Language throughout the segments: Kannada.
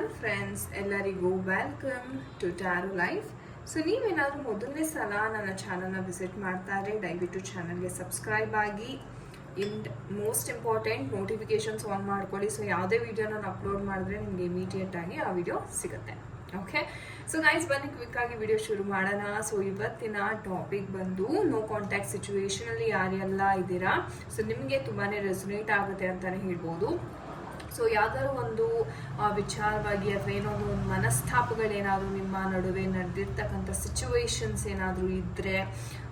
ಹಲೋ ಫ್ರೆಂಡ್ಸ್ ಎಲ್ಲರಿಗೂ welcome to tarot life so ನೀವೇನಾದರೂ ಮೊದಲನೇ ಸಲ ನನ್ನ ಚಾನಲ್ನ ವಿಸಿಟ್ ಮಾಡ್ತಾ ಇದ್ರೆ ದಯವಿಟ್ಟು ಚಾನಲ್ಗೆ ಸಬ್ಸ್ಕ್ರೈಬ್ ಆಗಿ. And most important notifications on ಮಾಡ್ಕೊಳ್ಳಿ. ಸೊ ಯಾವುದೇ ವಿಡಿಯೋ ನಾನು ಅಪ್ಲೋಡ್ ಮಾಡಿದ್ರೆ ನಿಮಗೆ ಇಮಿಡಿಯೇಟ್ ಆಗಿ ಆ ವಿಡಿಯೋ ಸಿಗುತ್ತೆ. ಓಕೆ ಸೊ ಗೈಸ್ ಬನ್ನಿ ಕ್ವಿಕ್ ಆಗಿ ವಿಡಿಯೋ ಶುರು ಮಾಡೋಣ. ಸೊ ಇವತ್ತಿನ ಟಾಪಿಕ್ ಬಂದು ನೋ ಕಾಂಟ್ಯಾಕ್ಟ್ ಸಿಚುವೇಶನಲ್ಲಿ ಯಾರೆಲ್ಲ ಇದ್ದೀರಾ? ಸೊ ನಿಮಗೆ ತುಂಬಾ ರೆಸೊನೇಟ್ ಆಗುತ್ತೆ ಅಂತಲೇ ಹೇಳ್ಬೋದು. ಸೊ ಯಾವ್ದಾದ್ರು ಒಂದು ವಿಚಾರವಾಗಿ ಅಥವಾ ಏನೋ ಒಂದು ಮನಸ್ತಾಪಗಳೇನಾದರೂ ನಿಮ್ಮ ನಡುವೆ ನಡೆದಿರ್ತಕ್ಕಂಥ ಸಿಚುವೇಶನ್ಸ್ ಏನಾದರೂ ಇದ್ದರೆ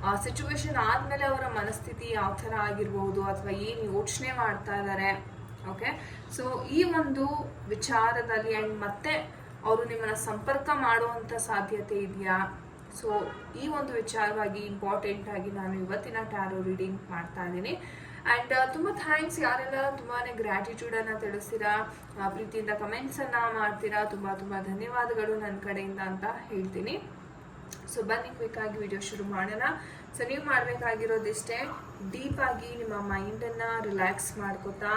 ಆ ಸಿಚುವೇಶನ್ ಆದಮೇಲೆ ಅವರ ಮನಸ್ಥಿತಿ ಯಾವ ಥರ ಆಗಿರ್ಬೋದು ಅಥವಾ ಏನು ಯೋಚನೆ ಮಾಡ್ತಾ ಇದ್ದಾರೆ ಓಕೆ ಸೊ ಈ ಒಂದು ವಿಚಾರದಲ್ಲಿ ಆ್ಯಂಡ್ ಮತ್ತೆ ಅವರು ನಿಮ್ಮನ್ನ ಸಂಪರ್ಕ ಮಾಡುವಂಥ ಸಾಧ್ಯತೆ ಇದೆಯಾ? ಸೊ ಈ ಒಂದು ವಿಚಾರವಾಗಿ ಇಂಪಾರ್ಟೆಂಟ್ ಆಗಿ ನಾನು ಇವತ್ತಿನ ಟ್ಯಾರೋ ರೀಡಿಂಗ್ ಮಾಡ್ತಾ ಇದ್ದೀನಿ. ಆ್ಯಂಡ್ ತುಂಬ ಥ್ಯಾಂಕ್ಸ್ ಯಾರೆಲ್ಲ ತುಂಬಾ ಗ್ರ್ಯಾಟಿಟ್ಯೂಡನ್ನು ತಿಳಿಸ್ತೀರಾ ಪ್ರೀತಿಯಿಂದ ಕಮೆಂಟ್ಸನ್ನು ಮಾಡ್ತೀರಾ, ತುಂಬ ತುಂಬ ಧನ್ಯವಾದಗಳು ನನ್ನ ಕಡೆಯಿಂದ ಅಂತ ಹೇಳ್ತೀನಿ. ಸೊ ಬನ್ನಿ ಕ್ವಿಕ್ ಆಗಿ ವಿಡಿಯೋ ಶುರು ಮಾಡೋಣ. ಸೊ ನೀವು ಮಾಡಬೇಕಾಗಿರೋದಿಷ್ಟೇ ಡೀಪ್ ಆಗಿ ನಿಮ್ಮ ಮೈಂಡನ್ನು ರಿಲ್ಯಾಕ್ಸ್ ಮಾಡ್ಕೋತಾ,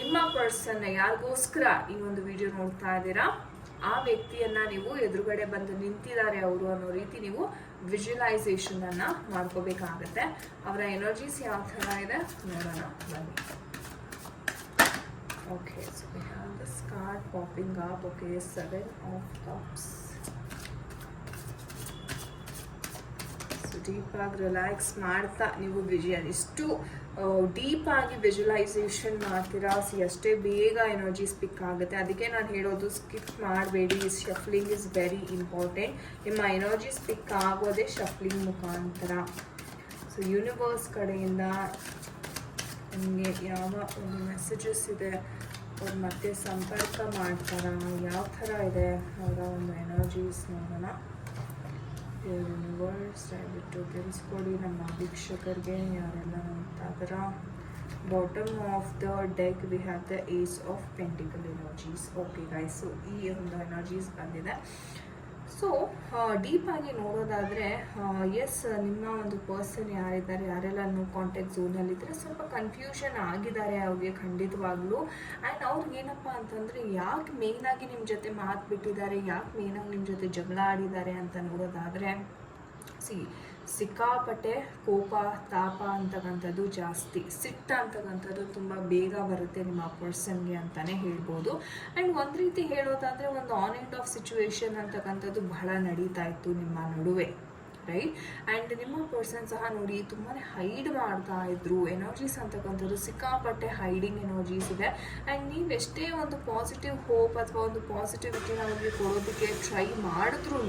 ನಿಮ್ಮ ಪರ್ಸನ್ನ ಯಾರಿಗೋಸ್ಕರ ಈ ಒಂದು ವಿಡಿಯೋ ನೋಡ್ತಾ ಇದ್ದೀರಾ? ಆ ವ್ಯಕ್ತಿಯನ್ನ ನೀವು ಎದುರುಗಡೆ ಬಂದು ನಿಂತಿದ್ದಾರೆ ಅವರು ಅನ್ನೋ ರೀತಿ ನೀವು ವಿಜುವಲೈಸೇಷನ್ ಅನ್ನ ಮಾಡ್ಕೋಬೇಕಾಗತ್ತೆ. ಅವರ ಎನರ್ಜೀಸ್ ಯಾವ ಥರ ಇದೆ? ನೋಡೋಣ, ಬನ್ನಿ. Okay so we have this card popping up okay seven of cups so ಡೀಪಾಗಿ ರಿಲ್ಯಾಕ್ಸ್ ಮಾಡ್ತಾ ನೀವು ಬಿಜಿ. ಎಷ್ಟು ಡೀಪ್ ಆಗಿ ವಿಜುವಲೈಸೇಷನ್ ಮಾಡ್ತೀರಾ? ಸಿ, ಅಷ್ಟೇ ಬೇಗ ಎನರ್ಜಿ ಪಿಕ್ ಆಗುತ್ತೆ. ಅದಕ್ಕೆ ನಾನು ಹೇಳೋದು, ಸ್ಕಿಪ್ ಮಾಡಬೇಡಿ. ಶಫ್ಲಿಂಗ್ ಇಸ್ ವೆರಿ ಇಂಪಾರ್ಟೆಂಟ್ ನಿಮ್ಮ ಎನರ್ಜಿ ಪಿಕ್ ಆಗೋದೇ ಶಫ್ಲಿಂಗ್ ಮುಖಾಂತರ. ಸೊ ಯೂನಿವರ್ಸ್ ಕಡೆಯಿಂದ ನಿಮಗೆ ಯಾವ ಒಂದು ಮೆಸೇಜಸ್ ಇದೆ, ಅವ್ರು ಮತ್ತೆ ಸಂಪರ್ಕ ಮಾಡ್ತಾರ? ಯಾವ ಥರ ಇದೆ? ಅವರ ಒಂದು ಎನರ್ಜೀಸ್ ನೋಡೋಣ. ಯೂನಿವರ್ಸ್ ದಯವಿಟ್ಟು ತಿಳಿಸ್ಕೊಡಿ ನಮ್ಮ ವೀಕ್ಷಕರಿಗೆ ಯಾರೆಲ್ಲ ನೋಡ್ತಾ ಇದ್ದಾರ bottom of the deck we have the ace of pentacles energies okay guys so ಈ ಒಂದು ಎನರ್ಜೀಸ್ ಬಂದಿದೆ ಸೊ ಡೀಪ್ ಆಗಿ ನೋಡೋದಾದರೆ ಎಸ್ ನಿಮ್ಮ ಒಂದು ಪರ್ಸನ್ ಯಾರಿದ್ದಾರೆ, ಯಾರೆಲ್ಲ ನೀವು ಕಾಂಟ್ಯಾಕ್ಟ್ ಝೋನಲ್ಲಿದ್ದರೆ ಸ್ವಲ್ಪ ಕನ್ಫ್ಯೂಷನ್ ಆಗಿದ್ದಾರೆ ಅವ್ರಿಗೆ ಖಂಡಿತವಾಗ್ಲೂ. ಆ್ಯಂಡ್ ಅವ್ರಿಗೆ ಏನಪ್ಪ ಅಂತಂದರೆ, ಯಾಕೆ ಮೇಯ್ನಾಗಿ ನಿಮ್ಮ ಜೊತೆ ಮಾತು ಬಿಟ್ಟಿದ್ದಾರೆ, ಯಾಕೆ ಮೇಯ್ನಾಗಿ ನಿಮ್ಮ ಜೊತೆ ಜಗಳ ಆಡಿದ್ದಾರೆ ಅಂತ ನೋಡೋದಾದರೆ ಸಿ ಸಿಕ್ಕಾಪಟ್ಟೆ ಕೋಪ, ತಾಪ ಅಂತಕ್ಕಂಥದ್ದು ಜಾಸ್ತಿ. ಸಿಟ್ಟ ಅಂತಕ್ಕಂಥದ್ದು ತುಂಬ ಬೇಗ ಬರುತ್ತೆ ನಿಮ್ಮ ಪರ್ಸನ್ಗೆ ಅಂತಲೇ ಹೇಳ್ಬೋದು. ಆ್ಯಂಡ್ ಒಂದು ರೀತಿ ಹೇಳೋದಾದರೆ ಒಂದು ಆನ್ ಆ್ಯಂಡ್ ಆಫ್ ಸಿಚುವೇಶನ್ ಅಂತಕ್ಕಂಥದ್ದು ಬಹಳ ನಡೀತಾ ಇತ್ತು ನಿಮ್ಮ ನಡುವೆ. ರೈಟ್ ಆ್ಯಂಡ್ ನಿಮ್ಮ ಪರ್ಸನ್ ಸಹ ನೋಡಿ ತುಂಬಾ ಹೈಡ್ ಮಾಡ್ತಾ ಇದ್ರು ಎನರ್ಜೀಸ್ ಅಂತಕ್ಕಂಥದ್ದು, ಸಿಕ್ಕಾಪಟ್ಟೆ ಹೈಡಿಂಗ್ ಎನರ್ಜೀಸ್ ಇದೆ. ಆ್ಯಂಡ್ ನೀವು ಎಷ್ಟೇ ಒಂದು ಪಾಸಿಟಿವ್ ಹೋಪ್ ಅಥವಾ ಒಂದು ಪಾಸಿಟಿವಿಟಿ ಅವ್ರಿಗೆ ಕೊಡೋದಕ್ಕೆ ಟ್ರೈ ಮಾಡಿದ್ರು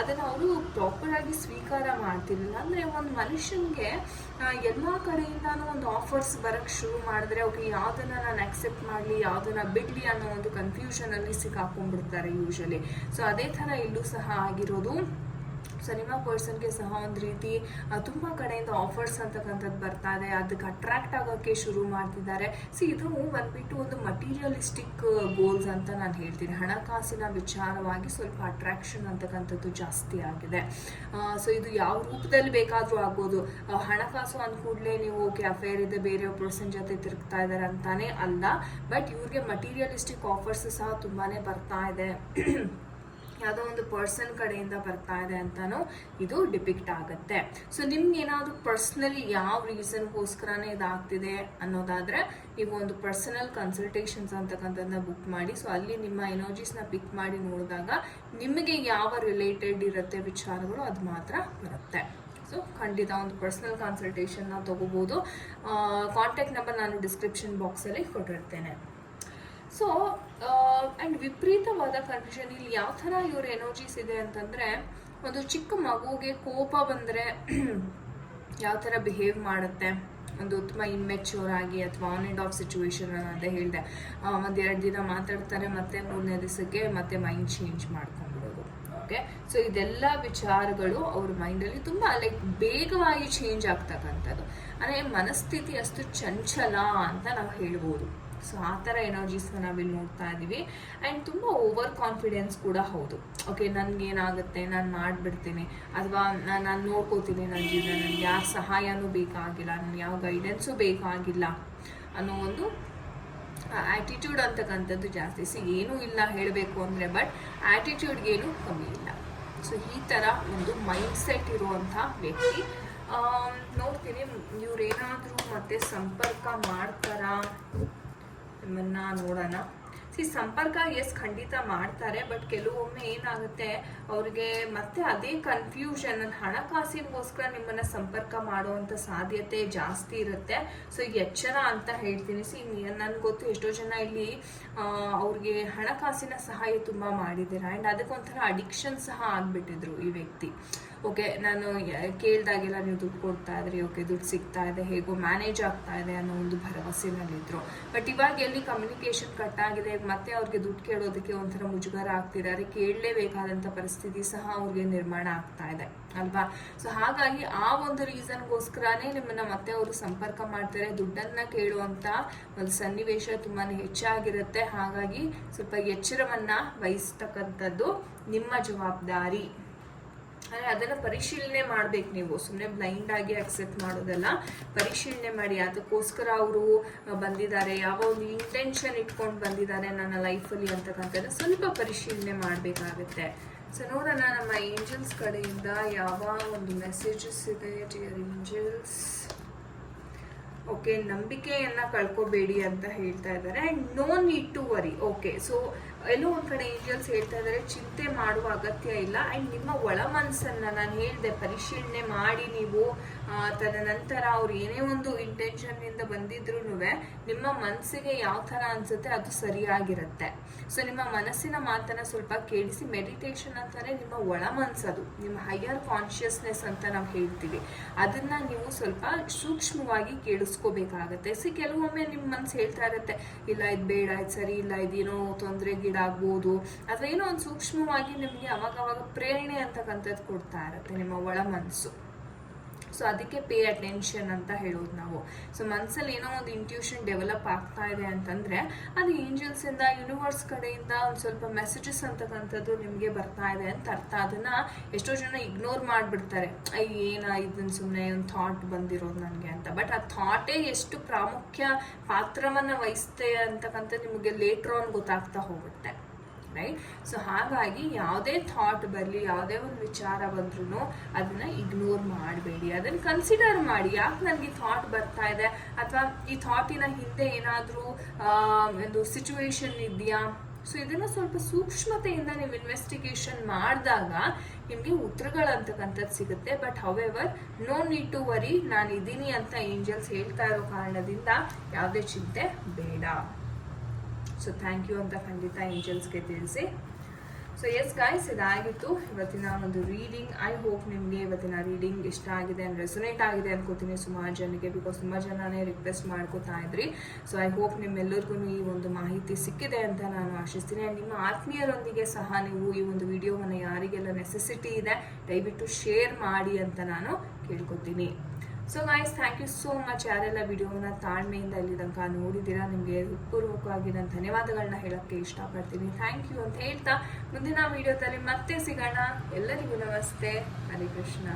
ಅದನ್ನು ಅವರು ಪ್ರಾಪರಾಗಿ ಸ್ವೀಕಾರ ಮಾಡ್ತಿರಲಿಲ್ಲ. ಅಂದರೆ ಒಂದು ಮನುಷ್ಯನಿಗೆ ಎಲ್ಲ ಕಡೆಯಿಂದನೂ ಒಂದು ಆಫರ್ಸ್ ಬರೋಕ್ಕೆ ಶುರು ಮಾಡಿದ್ರೆ ಅವ್ರಿಗೆ ಯಾವುದನ್ನು ನಾನು ಅಕ್ಸೆಪ್ಟ್ ಮಾಡಲಿ, ಯಾವುದನ್ನು ಬಿಡಲಿ ಅನ್ನೋ ಒಂದು ಕನ್ಫ್ಯೂಷನಲ್ಲಿ ಸಿಕ್ಕಾಕೊಂಡ್ಬಿಡ್ತಾರೆ ಯೂಶಲಿ ಸೊ ಅದೇ ಥರ ಇಲ್ಲೂ ಸಹ ಆಗಿರೋದು. ಸೊ ನಿಮ್ಮ ಪರ್ಸನ್ಗೆ ಸಹ ಒಂದು ರೀತಿ ತುಂಬ ಕಡೆಯಿಂದ ಆಫರ್ಸ್ ಅಂತಕ್ಕಂಥದ್ದು ಬರ್ತಾ ಇದೆ. ಅದಕ್ಕೆ ಅಟ್ರಾಕ್ಟ್ ಆಗೋಕ್ಕೆ ಶುರು ಮಾಡ್ತಿದ್ದಾರೆ. ಸಿ ಇದು ಬಂದುಬಿಟ್ಟು ಒಂದು ಮಟೀರಿಯಲಿಸ್ಟಿಕ್ ಗೋಲ್ಸ್ ಅಂತ ನಾನು ಹೇಳ್ತೀನಿ. ಹಣಕಾಸಿನ ವಿಚಾರವಾಗಿ ಸ್ವಲ್ಪ ಅಟ್ರಾಕ್ಷನ್ ಅಂತಕ್ಕಂಥದ್ದು ಜಾಸ್ತಿ ಆಗಿದೆ. ಸೊ ಇದು ಯಾವ ರೂಪದಲ್ಲಿ ಬೇಕಾದರೂ ಆಗ್ಬೋದು. ಹಣಕಾಸು ಅಂದ ಕೂಡಲೇ ನೀವು ಓಕೆ ಅಫೇರ್ ಇದೆ ಬೇರೆ ಪರ್ಸನ್ ಜೊತೆ ತಿರುಗ್ತಾ ಇದ್ದಾರೆ ಅಂತಾನೆ ಅಲ್ಲ. ಬಟ್ ಇವ್ರಿಗೆ ಮಟೀರಿಯಲಿಸ್ಟಿಕ್ ಆಫರ್ಸ್ ಸಹ ತುಂಬಾ ಬರ್ತಾ ಇದೆ. ಯಾವುದೋ ಒಂದು ಪರ್ಸನ್ ಕಡೆಯಿಂದ ಬರ್ತಾ ಇದೆ ಅಂತಲೂ ಇದು ಡಿಪಿಕ್ಟ್ ಆಗುತ್ತೆ. ಸೊ ನಿಮ್ಗೆ ಏನಾದರೂ ಪರ್ಸ್ನಲಿ ಯಾವ ರೀಸನ್ಗೋಸ್ಕರನೇ ಇದಾಗ್ತಿದೆ ಅನ್ನೋದಾದ್ರೆ ನೀವು ಒಂದು ಪರ್ಸನಲ್ ಕನ್ಸಲ್ಟೇಷನ್ಸ್ ಅಂತಕ್ಕಂಥದ್ದನ್ನ ಬುಕ್ ಮಾಡಿ. ಸೊ ಅಲ್ಲಿ ನಿಮ್ಮ ಎನರ್ಜೀಸ್ನ ಪಿಕ್ ಮಾಡಿ ನೋಡಿದಾಗ ನಿಮಗೆ ಯಾವ ರಿಲೇಟೆಡ್ ಇರುತ್ತೆ ವಿಚಾರಗಳು ಅದು ಮಾತ್ರ ಬರುತ್ತೆ. ಸೊ ಖಂಡಿತ ಒಂದು ಪರ್ಸನಲ್ ಕನ್ಸಲ್ಟೇಷನ್ನ ತಗೋಬೋದು. ಕಾಂಟ್ಯಾಕ್ಟ್ ನಂಬರ್ ನಾನು ಡಿಸ್ಕ್ರಿಪ್ಷನ್ ಬಾಕ್ಸಲ್ಲಿ ಕೊಟ್ಟಿರ್ತೇನೆ. ಸೊ ಆ್ಯಂಡ್ ವಿಪರೀತವಾದ ಕನ್ಫ್ಯೂಷನ್ ಇಲ್ಲಿ ಯಾವ ಥರ ಇವ್ರ ಎನರ್ಜೀಸ್ ಇದೆ ಅಂತಂದರೆ, ಒಂದು ಚಿಕ್ಕ ಮಗುಗೆ ಕೋಪ ಬಂದರೆ ಯಾವ ಥರ ಬಿಹೇವ್ ಮಾಡುತ್ತೆ? ಒಂದು ತುಂಬ ಇಮ್ಮೆಚ್ಯೂರ್ ಆಗಿ ಅಥವಾ ಆನ್ ಆ್ಯಂಡ್ ಆಫ್ ಸಿಚುವೇಶನ್ ಅಂತ ಹೇಳಿದೆ. ಒಂದು ಎರಡು ದಿನ ಮಾತಾಡ್ತಾರೆ, ಮತ್ತೆ ಮೂರನೇ ದಿವಸಕ್ಕೆ ಮತ್ತೆ ಮೈಂಡ್ ಚೇಂಜ್ ಮಾಡ್ಕೊಂಡ್ಬಿಡೋದು. ಓಕೆ ಸೊ ಇದೆಲ್ಲ ವಿಚಾರಗಳು ಅವ್ರ ಮೈಂಡಲ್ಲಿ ತುಂಬ ಲೈಕ್ ಬೇಗವಾಗಿ ಚೇಂಜ್ ಆಗ್ತಕ್ಕಂಥದ್ದು. ಅಂದರೆ ಮನಸ್ಥಿತಿ ಅಷ್ಟು ಚಂಚಲ ಅಂತ ನಾವು ಹೇಳ್ಬೋದು. ಸೊ ಆ ಥರ ಎನರ್ಜೀಸ್ನ ನಾವಿಲ್ಲಿ ನೋಡ್ತಾ ಇದ್ದೀವಿ ಆ್ಯಂಡ್ ತುಂಬ ಓವರ್ ಕಾನ್ಫಿಡೆನ್ಸ್ ಕೂಡ ಹೌದು. ಓಕೆ ನನಗೇನಾಗುತ್ತೆ, ನಾನು ಮಾಡಿಬಿಡ್ತೀನಿ, ಅಥವಾ ನಾನು ನೋಡ್ಕೋತೀನಿ ನನ್ನ ಜೀವನ, ನನಗೆ ಯಾವ ಸಹಾಯನೂ ಬೇಕಾಗಿಲ್ಲ, ನನಗೆ ಯಾವ ಗೈಡೆನ್ಸು ಬೇಕಾಗಿಲ್ಲ ಅನ್ನೋ ಒಂದು ಆ್ಯಟಿಟ್ಯೂಡ್ ಅಂತಕ್ಕಂಥದ್ದು ಜಾಸ್ತಿ. ಸಿ ಏನೂ ಇಲ್ಲ ಹೇಳಬೇಕು ಅಂದರೆ ಬಟ್ ಆ್ಯಟಿಟ್ಯೂಡ್ಗೇನು ಕಮ್ಮಿ ಇಲ್ಲ. ಸೊ ಈ ಥರ ಒಂದು ಮೈಂಡ್ಸೆಟ್ ಇರುವಂಥ ವ್ಯಕ್ತಿ. ನೋಡ್ತೀನಿ, ಇವ್ರೇನಾದರೂ ಮತ್ತೆ ಸಂಪರ್ಕ ಮಾಡ್ತಾರಾ? ನಿಮ್ಮನ್ನ ನೋಡೋಣ. ಸಿ ಸಂಪರ್ಕ ಎಸ್ ಖಂಡಿತ ಮಾಡ್ತಾರೆ ಬಟ್ ಕೆಲವೊಮ್ಮೆ ಏನಾಗುತ್ತೆ, ಅವ್ರಿಗೆ ಮತ್ತೆ ಅದೇ ಕನ್ಫ್ಯೂಷನ್ ಹಣಕಾಸಿಗೋಸ್ಕರ ನಿಮ್ಮನ್ನ ಸಂಪರ್ಕ ಮಾಡುವಂತ ಸಾಧ್ಯತೆ ಜಾಸ್ತಿ ಇರುತ್ತೆ. ಸೊ ಎಚ್ಚರ ಅಂತ ಹೇಳ್ತೀನಿ. ಸಿ ನನ್ಗೆ ಗೊತ್ತು ಎಷ್ಟೋ ಜನ ಇಲ್ಲಿ ಅವ್ರಿಗೆ ಹಣಕಾಸಿನ ಸಹಾಯ ತುಂಬಾ ಮಾಡಿದ್ದೀರಾ. ಅಂಡ್ ಅದಕ್ಕೊಂಥರ ಅಡಿಕ್ಷನ್ ಸಹ ಆಗ್ಬಿಟ್ಟಿದ್ರು ಈ ವ್ಯಕ್ತಿ. ಓಕೆ, ನಾನು ಕೇಳಿದಾಗೆಲ್ಲ ನೀವು ದುಡ್ಡು ಕೊಡ್ತಾ ಇದ್ರಿ, ಓಕೆ, ದುಡ್ಡು ಸಿಗ್ತಾ ಇದೆ, ಹೇಗೋ ಮ್ಯಾನೇಜ್ ಆಗ್ತಾ ಇದೆ ಅನ್ನೋ ಒಂದು ಭರವಸೆನಲ್ಲಿದ್ದರು ಬಟ್ ಇವಾಗ ಎಲ್ಲಿ ಕಮ್ಯುನಿಕೇಶನ್ ಕಟ್ ಆಗಿದೆ, ಮತ್ತೆ ಅವ್ರಿಗೆ ದುಡ್ಡು ಕೇಳೋದಕ್ಕೆ ಒಂಥರ ಮುಜುಗರ ಆಗ್ತಿದ್ದಾರೆ, ಕೇಳಲೇಬೇಕಾದಂಥ ಪರಿಸ್ಥಿತಿ ಸಹ ಅವ್ರಿಗೆ ನಿರ್ಮಾಣ ಆಗ್ತಾ ಇದೆ, ಅಲ್ವಾ? ಸೊ ಹಾಗಾಗಿ ಆ ಒಂದು ರೀಸನ್ಗೋಸ್ಕರನೇ ನಿಮ್ಮನ್ನ ಮತ್ತೆ ಅವರು ಸಂಪರ್ಕ ಮಾಡ್ತಾರೆ, ದುಡ್ಡನ್ನ ಕೇಳುವಂತ ಒಂದು ಸನ್ನಿವೇಶ ತುಂಬಾನೇ ಹೆಚ್ಚಾಗಿರುತ್ತೆ. ಹಾಗಾಗಿ ಸ್ವಲ್ಪ ಎಚ್ಚರವನ್ನ ವಹಿಸ್ತಕ್ಕಂಥದ್ದು ನಿಮ್ಮ ಜವಾಬ್ದಾರಿ. ಅಂದ್ರೆ ಅದನ್ನು ಪರಿಶೀಲನೆ ಮಾಡಬೇಕು ನೀವು. ಸುಮ್ಮನೆ ಬ್ಲೈಂಡ್ ಆಗಿ ಅಕ್ಸೆಪ್ಟ್ ಮಾಡೋದಲ್ಲ. ಪರಿಶೀಲನೆ ಮಾಡಿ, ಅದಕ್ಕೋಸ್ಕರ ಅವರು ಬಂದಿದ್ದಾರೆ. ಯಾವ ಒಂದು ಇಂಟೆನ್ಷನ್ ಇಟ್ಕೊಂಡು ಬಂದಿದ್ದಾರೆ ನನ್ನ ಲೈಫಲ್ಲಿ ಅಂತಕ್ಕಂಥದ್ದು ಸ್ವಲ್ಪ ಪರಿಶೀಲನೆ ಮಾಡಬೇಕಾಗುತ್ತೆ. ಸೊ ನೋಡೋಣ ನಮ್ಮ ಏಂಜಲ್ಸ್ ಕಡೆಯಿಂದ ಯಾವ ಒಂದು ಮೆಸೇಜಸ್ ಇದೆ ಡಿಯರ್ ಏಂಜಲ್ಸ್ ಓಕೆ ನಂಬಿಕೆಯನ್ನು ಕಳ್ಕೊಬೇಡಿ ಅಂತ ಹೇಳ್ತಾ ಇದ್ದಾರೆ. And no need to worry okay so ಎಲ್ಲೋ ಒಂದ್ ಕಡೆ ಏಂಜಲ್ಸ್ ಹೇಳ್ತಾ ಇದ್ದಾರೆ ಚಿಂತೆ ಮಾಡುವ ಅಗತ್ಯ ಇಲ್ಲ. ಅಂಡ್ ನಿಮ್ಮ ಒಳ ಮನಸ್ಸನ್ನ ನಾನು ಹೇಳಿದೆ, ಪರಿಶೀಲನೆ ಮಾಡಿ ನೀವು ತದನಂತರ ಅವ್ರು ಏನೇ ಒಂದು ಇಂಟೆನ್ಷನ್ ಇಂದ ಬಂದಿದ್ರು ನಿಮ್ಮ ಮನಸ್ಸಿಗೆ ಯಾವ ತರ ಅನ್ಸುತ್ತೆ ಅದು ಸರಿಯಾಗಿರುತ್ತೆ. ಸೊ ನಿಮ್ಮ ಮನಸ್ಸಿನ ಮಾತನ್ನ ಸ್ವಲ್ಪ ಕೇಳಿಸಿ ಮೆಡಿಟೇಷನ್ ಅಂತಾನೆ ನಿಮ್ಮ ಒಳ ಮನ್ಸದು ನಿಮ್ಮ ಹೈಯರ್ ಕಾನ್ಶಿಯಸ್ನೆಸ್ ಅಂತ ನಾವು ಹೇಳ್ತೀವಿ. ಅದನ್ನ ನೀವು ಸ್ವಲ್ಪ ಸೂಕ್ಷ್ಮವಾಗಿ ಕೇಳಿಸ್ಕೋಬೇಕಾಗತ್ತೆ. ಸಿ ಕೆಲವೊಮ್ಮೆ ನಿಮ್ಮ ಮನ್ಸು ಹೇಳ್ತಾ ಇರುತ್ತೆ, ಇಲ್ಲ, ಇದು ಬೇಡ, ಇದು ಸರಿ ಇಲ್ಲ, ಇದೇನೋ ತೊಂದರೆಗೀಡಾಗ್ಬೋದು ಅಥವಾ ಏನೋ ಒಂದು ಸೂಕ್ಷ್ಮವಾಗಿ ನಿಮಗೆ ಅವಾಗವಾಗ ಅವಾಗ ಪ್ರೇರಣೆ ಅಂತಕ್ಕಂಥದ್ದು ಕೊಡ್ತಾ ಇರುತ್ತೆ ನಿಮ್ಮ ಒಳ ಮನಸ್ಸು. ಸೊ ಅದಕ್ಕೆ ಪೇ ಅಟೆನ್ಷನ್ ಅಂತ ಹೇಳೋದು ನಾವು. ಸೊ ಮನಸ್ಸಲ್ಲಿ ಏನೋ ಒಂದು ಇಂಟ್ಯೂಷನ್ ಡೆವಲಪ್ ಆಗ್ತಾ ಇದೆ ಅಂತಂದ್ರೆ, ಅದು ಏಂಜಲ್ಸಿಂದ ಯೂನಿವರ್ಸ್ ಕಡೆಯಿಂದ ಒಂದು ಸ್ವಲ್ಪ ಮೆಸೇಜಸ್ ಅಂತಕ್ಕಂಥದ್ದು ನಿಮಗೆ ಬರ್ತಾ ಇದೆ ಅಂತ ಅರ್ಥ. ಅದನ್ನ ಎಷ್ಟೋ ಜನ ಇಗ್ನೋರ್ ಮಾಡ್ಬಿಡ್ತಾರೆ. ಅಯ್ಯ, ಏನ ಇದನ್ನು ಸುಮ್ಮನೆ ಒಂದು ಥಾಟ್ ಬಂದಿರೋದು ನನಗೆ ಅಂತ. ಬಟ್ ಆ ಥಾಟೇ ಎಷ್ಟು ಪ್ರಾಮುಖ್ಯ ಪಾತ್ರವನ್ನ ವಹಿಸುತ್ತೆ ಅಂತಕ್ಕಂಥ ನಿಮಗೆ ಲೇಟ್ರ್ ಆನ್ ಗೊತ್ತಾಗ್ತಾ ಹೋಗುತ್ತೆ. ರೈಟ್ ಸೊ ಹಾಗಾಗಿ ಯಾವುದೇ ಥಾಟ್ ಬರಲಿ, ಯಾವುದೇ ಒಂದು ವಿಚಾರ ಬಂದ್ರೂ ಅದನ್ನ ಇಗ್ನೋರ್ ಮಾಡಬೇಡಿ. ಅದನ್ನ ಕನ್ಸಿಡರ್ ಮಾಡಿ. ಯಾಕೆ ನನಗೆ ಥಾಟ್ ಬರ್ತಾ ಇದೆ? ಅಥವಾ ಈ ಥಾಟಿನ ಹಿಂದೆ ಏನಾದರೂ ಒಂದು ಸಿಚುವೇಶನ್ ಇದೆಯಾ? ಸೊ ಇದನ್ನ ಸ್ವಲ್ಪ ಸೂಕ್ಷ್ಮತೆಯಿಂದ ನೀವು ಇನ್ವೆಸ್ಟಿಗೇಷನ್ ಮಾಡಿದಾಗ ನಿಮಗೆ ಉತ್ತರಗಳಂತಕ್ಕಂಥದ್ದು ಸಿಗುತ್ತೆ. But however no need to worry ನಾನು ಇದ್ದೀನಿ ಅಂತ ಏಂಜಲ್ಸ್ ಹೇಳ್ತಾ ಇರೋ ಕಾರಣದಿಂದ ಯಾವುದೇ ಚಿಂತೆ ಬೇಡ. ಸೊ ಥ್ಯಾಂಕ್ ಯು ಅಂತ ಖಂಡಿತ ಏಂಜಲ್ಸ್ಗೆ ತಿಳಿಸಿ ಸೊ ಎಸ್ ಗಾಯ್ಸ್ ಇದಾಗಿತ್ತು. ಇವತ್ತಿನ ಒಂದು ರೀಡಿಂಗ್ ಐ ಹೋಪ್ ನಿಮಗೆ ಇವತ್ತಿನ ರೀಡಿಂಗ್ ಇಷ್ಟ ಆಗಿದೆ ಅಂಡ್ ರೆಸೊನೇಟ್ ಆಗಿದೆ ಅನ್ಕೋತೀನಿ ಸುಮಾರು ಜನಕ್ಕೆ ಬಿಕಾಸ್ ತುಂಬ ಜನನೇ ರಿಕ್ವೆಸ್ಟ್ ಮಾಡ್ಕೋತಾ ಇದ್ರಿ. ಸೊ ಐ ಹೋಪ್ ನಿಮ್ಮೆಲ್ಲರಿಗೂ ಈ ಒಂದು ಮಾಹಿತಿ ಸಿಕ್ಕಿದೆ ಅಂತ ನಾನು ಆಶಿಸ್ತೀನಿ. ಆ್ಯಂಡ್ ನಿಮ್ಮ ಆತ್ಮೀಯರೊಂದಿಗೆ ಸಹ ನೀವು ಈ ಒಂದು ವಿಡಿಯೋವನ್ನು ಯಾರಿಗೆಲ್ಲ ನೆಸೆಸಿಟಿ ಇದೆ, ದಯವಿಟ್ಟು ಶೇರ್ ಮಾಡಿ ಅಂತ ನಾನು ಕೇಳ್ಕೊತೀನಿ. So nice thank you so much ಯಾರೆಲ್ಲ ವಿಡಿಯೋನ ತಾಳ್ಮೆಯಿಂದ ಇಲ್ಲಿ ತನಕ ನೋಡಿದ್ದೀರಾ, ನಿಮಗೆ ಹೃತ್ಪೂರ್ವಕವಾಗಿ ನಾನು ಧನ್ಯವಾದಗಳನ್ನ ಹೇಳೋಕ್ಕೆ ಇಷ್ಟಪಡ್ತೀನಿ. ಥ್ಯಾಂಕ್ ಯು ಅಂತ ಹೇಳ್ತಾ ಮುಂದಿನ ವಿಡಿಯೋದಲ್ಲಿ ಮತ್ತೆ ಸಿಗೋಣ. ಎಲ್ಲರಿಗೂ ನಮಸ್ತೆ. ಹರೇ ಕೃಷ್ಣ.